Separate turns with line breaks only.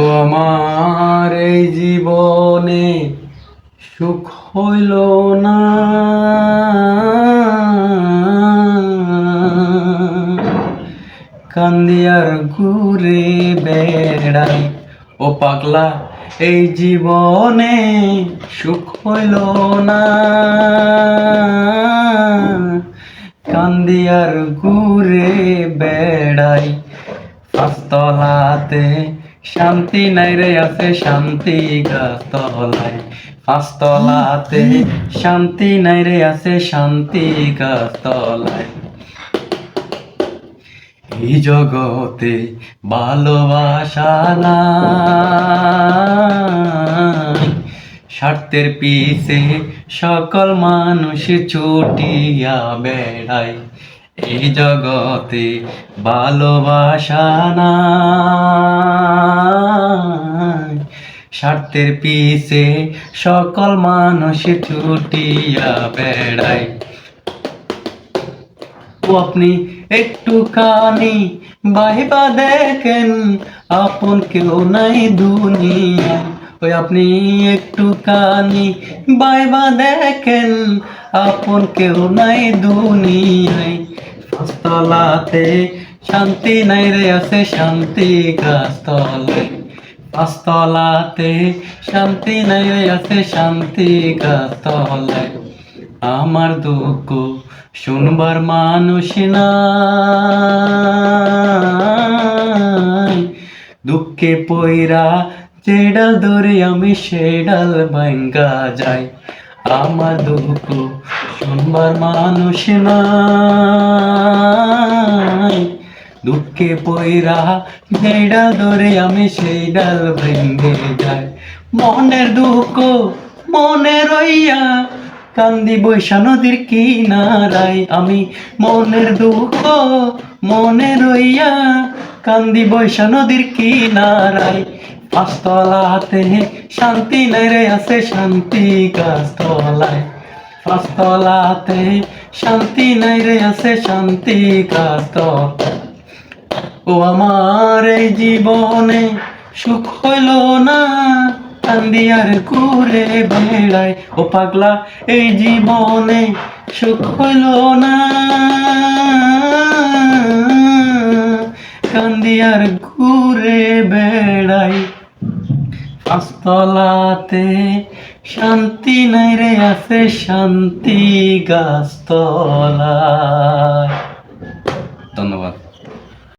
ও আমার এই জীবনে সুখ হইল না। কান্দিয়ার ঘুরে বেড়াই। ও পাগলা, এই জীবনে সুখ হইল না। কান্দিয়ার ঘুরে বেড়াই। পাঁচতলাতে শান্তি নাই রে, আছে শান্তি গাছতলায়। পাঁচতলাতে শান্তি নাই রে, আছে শান্তি গাছতলায়। এই জগতে ভালোবাসা নাই। স্বার্থের পিছে সকল মানুষ ছুটিয়া বেড়ায়। এই জগতে ভালোবাসা নাই। স্বার্থের পিছে সকল মানুষ ছুটিয়া বেড়ায়। ও আপনি একটুখানি বাইবা দেখেন, আপন কেউ নাই দুনিয়ায়। ওই আপনি একটুখানি বাইবা দেখেন, আপন কেউ নাই দুনিয়ায়। পাঁচতলাতে শান্তি নাই রে, আছে শান্তি গাছতলায় পাঁচতলাতে শান্তি নাই রে, আছে শান্তি গাছতলায় আমার দুঃখ শুনবার মানুষ দুঃখে পইরা যে ডাল ধরে আমি, সে ডাল ভাঙ্গা যাই আমার দুঃখ শুনবার মানুষ নাই। দুঃখে পইরা যে ডাল ধরে আমি সেই ডাল ভেঙ্গে যাই। মনের দুঃখ, মনে রইয়া কান্দি বৈশা নদীর কিনারায়। আমি মনের দুঃখ, মনে রইয়া কান্দি বৈশা নদীর কিনারায়। পাঁচতলাতে শান্তি রে, আছে শান্তি গাছতলায়। পাঁচতলাতে শান্তি রে, আছে শান্তি গাছতলায়। ও আমার এই জীবনে সুখ হইল না। কান্দিয়ার ঘুরে বেড়ায়। ও পাগলা, এই জীবনে সুখ হইল না। কান্দিয়ার ঘুরে বেড়াই পাঁচতলাতে শান্তি নাই রে, আছে শান্তি গাছতলায়। ধন্যবাদ।